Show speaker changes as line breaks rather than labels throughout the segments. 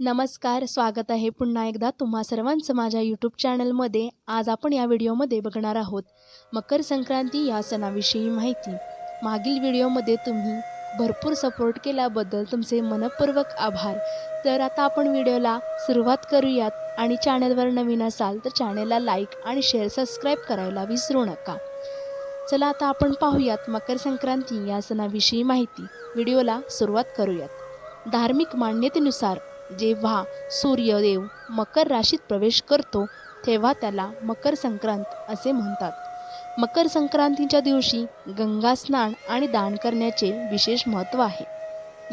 नमस्कार स्वागत आहे पुन्हा एकदा तुम्हा सर्वांचं माझ्या यूट्यूब चॅनलमध्ये आज आपण या व्हिडिओमध्ये बघणार आहोत मकर संक्रांती या सणाविषयी माहिती. मागील व्हिडिओमध्ये तुम्ही भरपूर सपोर्ट केल्याबद्दल तुमचे मनपूर्वक आभार. तर आता आपण व्हिडिओला सुरुवात करूयात आणि चॅनलवर नवीन असाल तर चॅनलला लाईक आणि शेअर सबस्क्राईब करायला विसरू नका. चला आता आपण पाहूयात मकर संक्रांती या सणाविषयी माहिती. व्हिडिओला सुरुवात करूयात. धार्मिक मान्यतेनुसार जेव्हा सूर्यदेव मकर राशीत प्रवेश करतो तेव्हा त्याला मकर संक्रांत असे म्हणतात. मकर संक्रांतीच्या दिवशी गंगा स्नान आणि दान करण्याचे विशेष महत्त्व आहे.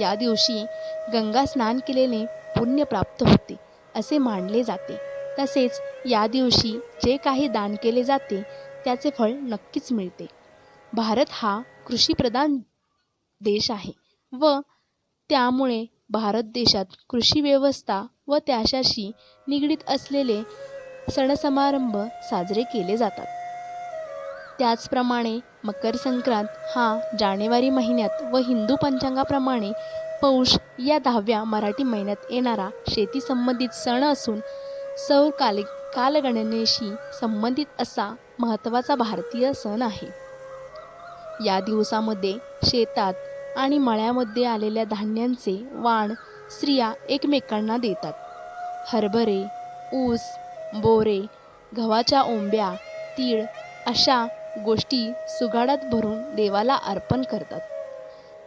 या दिवशी गंगा स्नान केलेले पुण्य प्राप्त होते असे मानले जाते. तसेच या दिवशी जे काही दान केले जाते त्याचे फळ नक्कीच मिळते. भारत हा कृषीप्रधान देश आहे व त्यामुळे भारत देशात कृषी व्यवस्था व त्याच्याशी निगडीत असलेले सणसमारंभ साजरे केले जातात. त्याचप्रमाणे मकर संक्रांत हा जानेवारी महिन्यात व हिंदू पंचांगाप्रमाणे पौष या दहाव्या मराठी महिन्यात येणारा शेती संबंधित सण असून सौर काल कालगणनेशी संबंधित असा महत्त्वाचा भारतीय सण आहे. या दिवसामध्ये शेतात आणि मळ्यामध्ये आलेल्या धान्यांचे वाण स्त्रिया एकमेकांना देतात. हरभरे ऊस बोरे गव्हाच्या ओंब्या तीळ अशा गोष्टी सुगाडात भरून देवाला अर्पण करतात.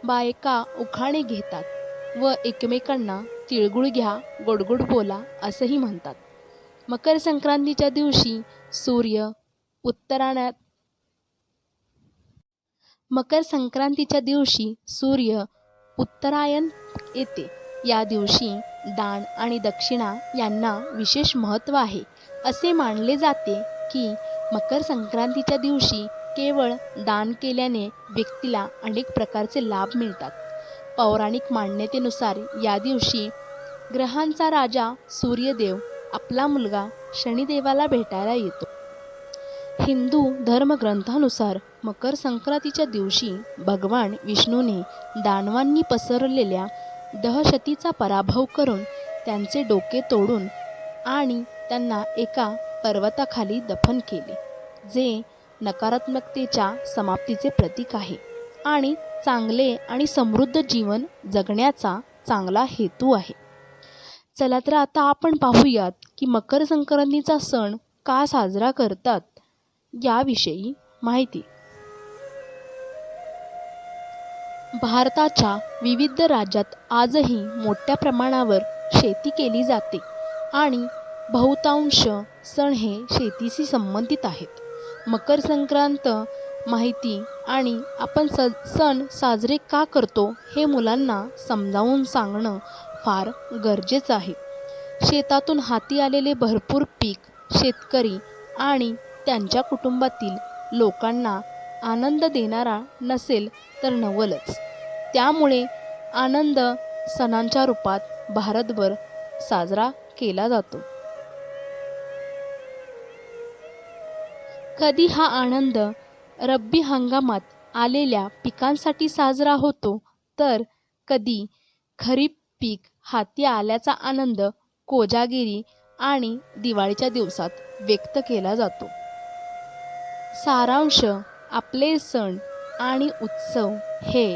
बायका उखाणे घेतात व एकमेकांना तिळगुळ घ्या गोडगोड बोला असंही म्हणतात. मकर संक्रांतीच्या दिवशी सूर्य उत्तरायणात मकर संक्रांतीच्या दिवशी सूर्य उत्तरायण येते. या दिवशी दान आणि दक्षिणा यांना विशेष महत्त्व आहे. असे मानले जाते की मकर संक्रांतीच्या दिवशी केवळ दान केल्याने व्यक्तीला अनेक प्रकारचे लाभ मिळतात. पौराणिक मान्यतेनुसार या दिवशी ग्रहांचा राजा सूर्यदेव आपला मुलगा शनिदेवाला भेटायला येतो. हिंदू धर्मग्रंथानुसार मकर संक्रांतीच्या दिवशी भगवान विष्णूने दानवांनी पसरलेल्या दहशतीचा पराभव करून त्यांचे डोके तोडून आणि त्यांना एका पर्वताखाली दफन केले जे नकारात्मकतेच्या समाप्तीचे प्रतीक आहे आणि चांगले आणि समृद्ध जीवन जगण्याचा चांगला हेतू आहे. चला तर आता आपण पाहूयात की मकर संक्रांतीचा सण का साजरा करतात याविषयी माहिती. भारताच्या विविध राज्यात आजही मोठ्या प्रमाणावर शेती केली जाते आणि बहुतांश सण हे शेतीशी संबंधित आहेत. मकर संक्रांत माहिती आणि आपण स सण साजरे का करतो हे मुलांना समजावून सांगणं फार गरजेचं आहे. शेतातून हाती आलेले भरपूर पीक शेतकरी आणि त्यांच्या कुटुंबातील लोकांना आनंद देणारा नसेल तर नवलच. त्यामुळे आनंद सणांच्या रूपात भारतभर साजरा केला जातो. कधी हा आनंद रब्बी हंगामात आलेल्या पिकांसाठी साजरा होतो तर कधी खरीप पीक हाती आल्याचा आनंद कोजागिरी आणि दिवाळीच्या दिवसात व्यक्त केला जातो. सारांश आपले सण आणि उत्सव हे.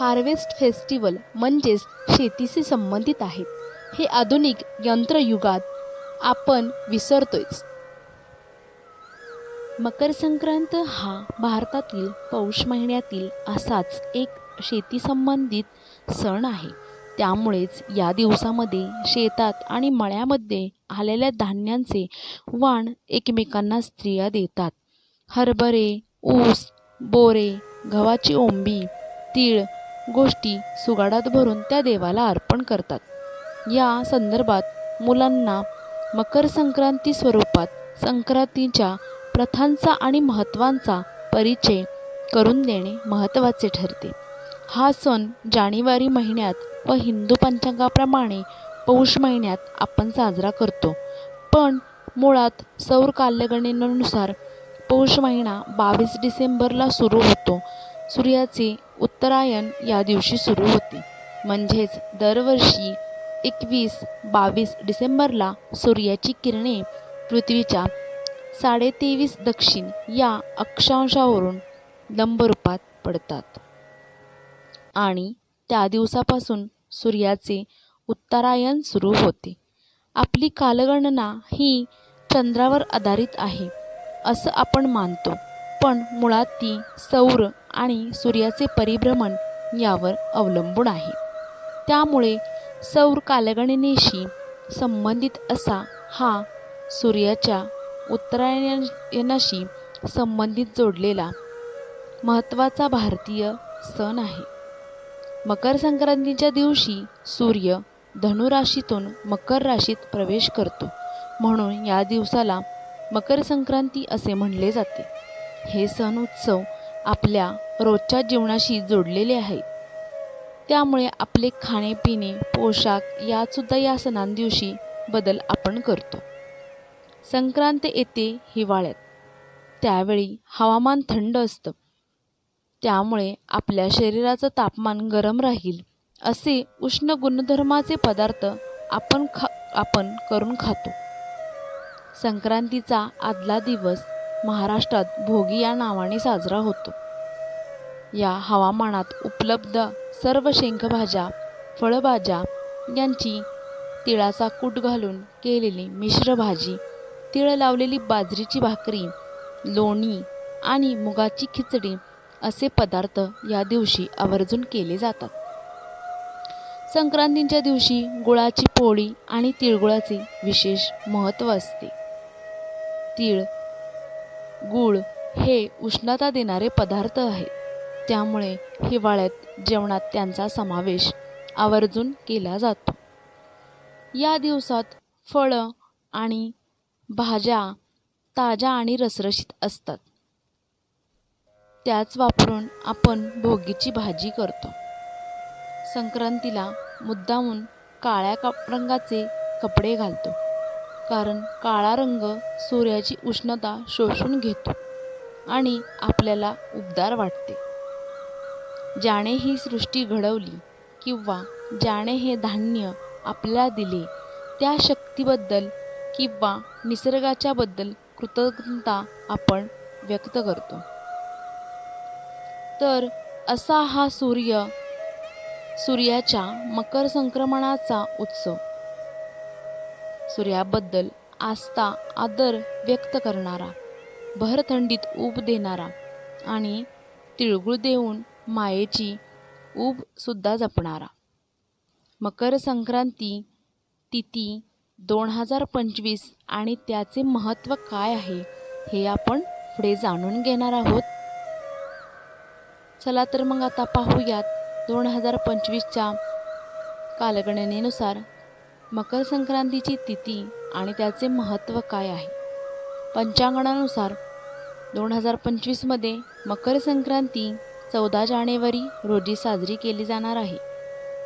हार्वेस्ट फेस्टिवल म्हणजेच शेतीशी संबंधित आहेत हे आधुनिक यंत्रयुगात आपण विसरतोयच. मकर संक्रांत हा भारतातील पौष महिन्यातील असाच एक शेती संबंधित सण आहे. त्यामुळेच या दिवसामध्ये शेतात आणि मळ्यामध्ये आलेल्या धान्यांचे वाण एकमेकांना स्त्रिया देतात. हरभरे ऊस बोरे गव्हाची ओंबी तीळ गोष्टी सुगाडात भरून त्या देवाला अर्पण करतात. या संदर्भात मुलांना मकर संक्रांती स्वरूपात संक्रांतीच्या प्रथांचा आणि महत्त्वांचा परिचय करून देणे महत्त्वाचे ठरते. हा सण जानेवारी महिन्यात व हिंदू पंचांगाप्रमाणे पौष महिन्यात आपण साजरा करतो. पण मुळात सौर कालगणनेनुसार पौष महिना बावीस डिसेंबरला सुरू होतो. सूर्याचे उत्तरायण या दिवशी सुरू होते. म्हणजेच दरवर्षी एकवीस बावीस डिसेंबरला सूर्याची किरणे पृथ्वीच्या साडेतेवीस दक्षिण या अक्षांशावरून लंबरूपात पडतात. आणि त्या दिवसापासून सूर्याचे उत्तरायण सुरू होते. आपली कालगणना ही चंद्रावर आधारित आहे असं आपण मानतो. पण मुळात ती सौर आणि सूर्याचे परिभ्रमण यावर अवलंबून आहे. त्यामुळे सौर कालगणनेशी संबंधित असा हा सूर्याच्या उत्तरायणाशी संबंधित जोडलेला महत्त्वाचा भारतीय सण आहे. मकर संक्रांतीच्या दिवशी सूर्य धनुराशीतून मकर राशीत प्रवेश करतो. म्हणून या दिवसाला मकर संक्रांती असे म्हणले जाते. हे सण उत्सव आपल्या रोजच्या जीवनाशी जोडलेले आहेत. त्यामुळे आपले खाणेपिणे पोशाख यातसुद्धा या सणांदिवशी बदल आपण करतो. संक्रांत येते हिवाळ्यात. त्यावेळी हवामान थंड असतं. त्यामुळे आपल्या शरीराचं तापमान गरम राहील. असे उष्ण गुणधर्माचे पदार्थ आपण खा आपण करून खातो. संक्रांतीचा आदला दिवस महाराष्ट्रात भोगी या नावाने साजरा होतो. या हवामानात उपलब्ध सर्व शेंगभाज्या फळभाज्या यांची तिळाचा कूट घालून केलेली मिश्र भाजी तिळ लावलेली बाजरीची भाकरी लोणी आणि मुगाची खिचडी असे पदार्थ या दिवशी आवर्जून केले जातात. संक्रांतीच्या दिवशी गुळाची पोळी आणि तिळगुळाचे विशेष महत्त्व असते. तीळ गूळ हे उष्णता देणारे पदार्थ आहेत. त्यामुळे हिवाळ्यात जेवणात त्यांचा समावेश आवर्जून केला जातो. या दिवसात फळं आणि भाज्या ताज्या आणि रसरशीत असतात. त्याच वापरून आपण भोगीची भाजी करतो. संक्रांतीला मुद्दामून काळ्या कप रंगाचे कपडे घालतो. कारण काळा रंग सूर्याची उष्णता शोषून घेतो आणि आपल्याला उबदार वाटते. ज्याने ही सृष्टी घडवली किंवा ज्याने हे धान्य आपल्याला दिले त्या शक्तीबद्दल किंवा निसर्गाच्याबद्दल कृतज्ञता आपण व्यक्त करतो. तर असा हा सूर्य सूर्याच्या मकर संक्रमणाचा उत्सव. सूर्याबद्दल आस्था आदर व्यक्त करणारा भरथंडीत ऊब देणारा आणि तिळगुळ देऊन मायेची ऊबसुद्धा जपणारा. मकर संक्रांती तिथी दोन हजार पंचवीस आणि त्याचे महत्त्व काय आहे हे आपण पुढे जाणून घेणार आहोत. चला तर मग आता पाहूयात दोन हजार पंचवीसच्या कालगणनेनुसार मकर संक्रांतीची तिथी आणि त्याचे महत्त्व काय आहे? पंचांगणानुसार दोन हजार पंचवीसमध्ये मकर संक्रांती चौदा जानेवारी रोजी साजरी केली जाणार आहे.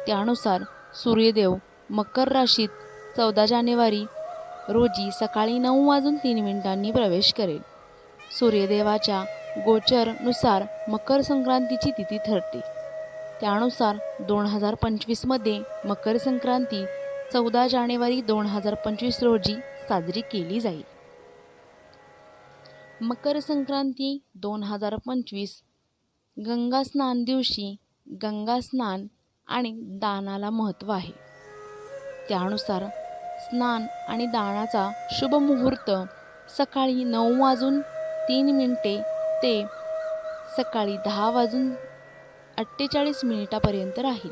त्यानुसार सूर्यदेव मकर राशीत चौदा जानेवारी रोजी सकाळी नऊ वाजून तीन मिनिटांनी प्रवेश करेल. सूर्यदेवाच्या गोचरनुसार मकर संक्रांतीची तिथी ठरते. त्यानुसार दोन हजार पंचवीसमध्ये मकर संक्रांती चौदा जानेवारी दोन हजार पंचवीस रोजी साजरी केली जाईल. मकर संक्रांती दोन हजार पंचवीस गंगास्नान दिवशी गंगास्नान आणि दानाला महत्त्व आहे. त्यानुसार स्नान आणि दानाचा शुभ मुहूर्त सकाळी नऊ वाजून तीन मिनिटे ते सकाळी दहा वाजून अठ्ठेचाळीस मिनिटापर्यंत राहील.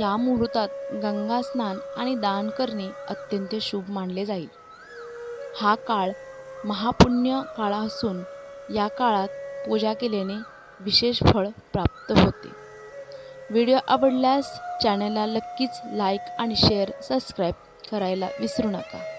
या मुहूर्तात गंगा स्नान आणि दान करणे अत्यंत शुभ मानले जाईल. हा काळ महापुण्य काळ असून या काळात पूजा केल्याने विशेष फळ प्राप्त होते. व्हिडिओ आवडल्यास चॅनलला नक्कीच लाईक आणि शेअर सबस्क्राईब करायला विसरू नका.